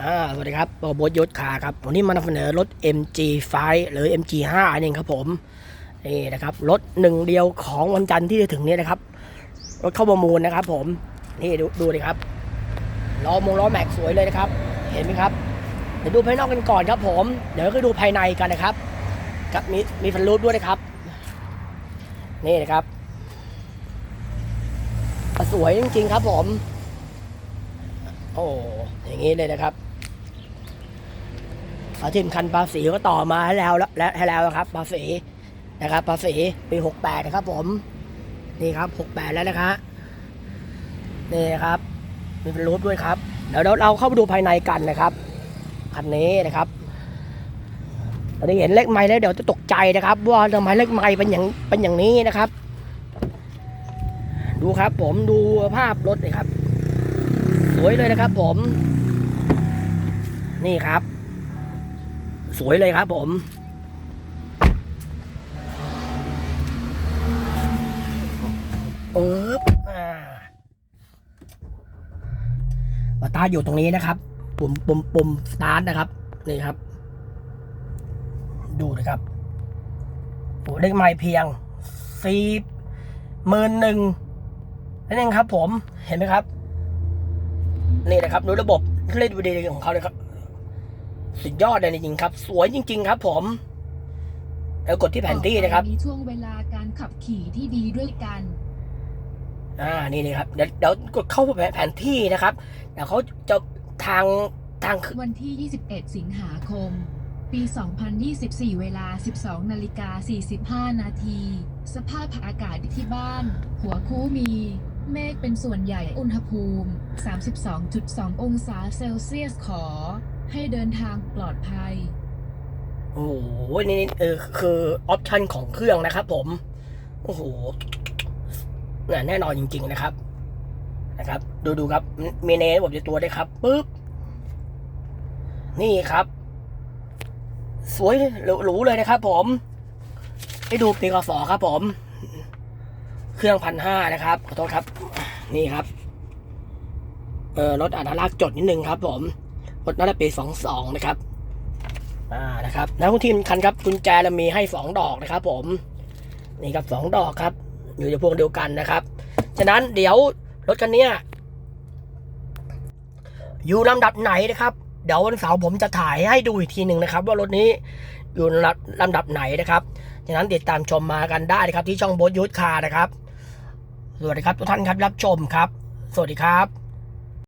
อ่าสวัสดีครับโบทยศขาครับ วันนี้มานำเสนอรถ MG5 หรือ MG5 นี่งครับผม นี่นะครับ รถหนึ่งเดียวของวันจันทร์ที่จะถึงนี้นะครับ รถเข้าประมูลนะครับผม นี่ดูดูเลยครับ ล้อมงล้อแม็กสวยเลยนะครับ เห็นไหมครับ เดี๋ยวดูภายนอกกันก่อนครับผม เดี๋ยวก็ดูภายในกันนะครับครับมีมีฟันรูปด้วยนะครับ นี่นะครับ สวยจริงๆครับผม โอ้อย่างนี้เลยนะครับเอาทิมคันภาษีก็ต่อมาให้แล้วและให้แล้วนะครับ ภาษีนะครับภาษีปีหกแปดนะครับ ผม นี่ครับหกแปดแล้วนะคะนี่ครับ มีเป็นรูปด้วยครับเดี๋ยวเราเราเข้าไปดูภายในกันนะครับคันนี้นะครับตอนนี้เห็นเลขไม้แล้วเดี๋ยวจะตกใจนะครับ ว่าทำไมเลขไม้เป็นอย่างเป็นอย่างนี้นะครับ ดูครับ ผมดูภาพรถเลยครับ สวยเลยนะครับผม นี่ครับ สวยเลยครับผมเอออ่าสตาอยู่ตรงนี้นะครับ ปุ่มปุ่มปุ่มสตาร์ทนะครับ นี่ครับ ดูนะครับโอ้เลขไม้เพียงสี่หมื่นหนึ่งนั่นเองครับผม เห็นไหมครับ นี่นะครับดูระบบเล่นวิดีโอของเขาเลยครับ สุดยอดเลยจริงๆครับ สวยจริง ๆ ครับ ผมแล้วกดที่แผนที่นะครับมีช่วงเวลาการขับขี่ที่ดีด้วยกัน อ่านี่นี่ครับเดี๋ยวเดี๋ยวกดเข้าแผนที่นะครับเดี๋ยวเขาจะทางทางขึ้นวันที่ 21 สิงหาคม ปี 2024 เวลา 12นาฬิกา45 นาที สภาพอากาศที่บ้าน หัวคู่มี เมฆเป็นส่วนใหญ่อุณหภูมิ 32.2 องศาเซลเซียสขอ ให้เดินทางปลอดภัย โอ้โหนี่นี่เออคือออปชันของเครื่องนะครับผม โอ้โหเนี่ยแน่นอนจริง ๆ นะครับ นะครับ ดูดูครับมีเนระบบในตัวได้ครับปึ๊บ นี่ครับ สวยหรูเลยนะครับผม ให้ดูปีกสอครับผม เครื่องพันห้านะครับ ขอโทษครับ นี่ครับ เออรถอัตลักษณ์จดนิดนึงครับ ผมรถน่าจะปีสองสองนะครับ อ่านะครับแล้วทุกทีมคันครับกุญแจเรามีให้สองดอกนะครับ ผม นี่ครับสองดอกครับ อยู่ในพวงเดียวกันนะครับฉะนั้นเดี๋ยวรถคันเนี้ยอยู่ลำดับไหนนะครับเดี๋ยววันเสาร์ผมจะถ่ายให้ดูอีกทีหนึ่งนะครับ ว่ารถนี้อยู่ลำดับไหนนะครับ ฉะนั้นติดตามชมมากันได้นะครับที่ช่องโบทยุทธคาร์นะครับสวัสดีครับทุกท่านครับรับชมครับ สวัสดีครับ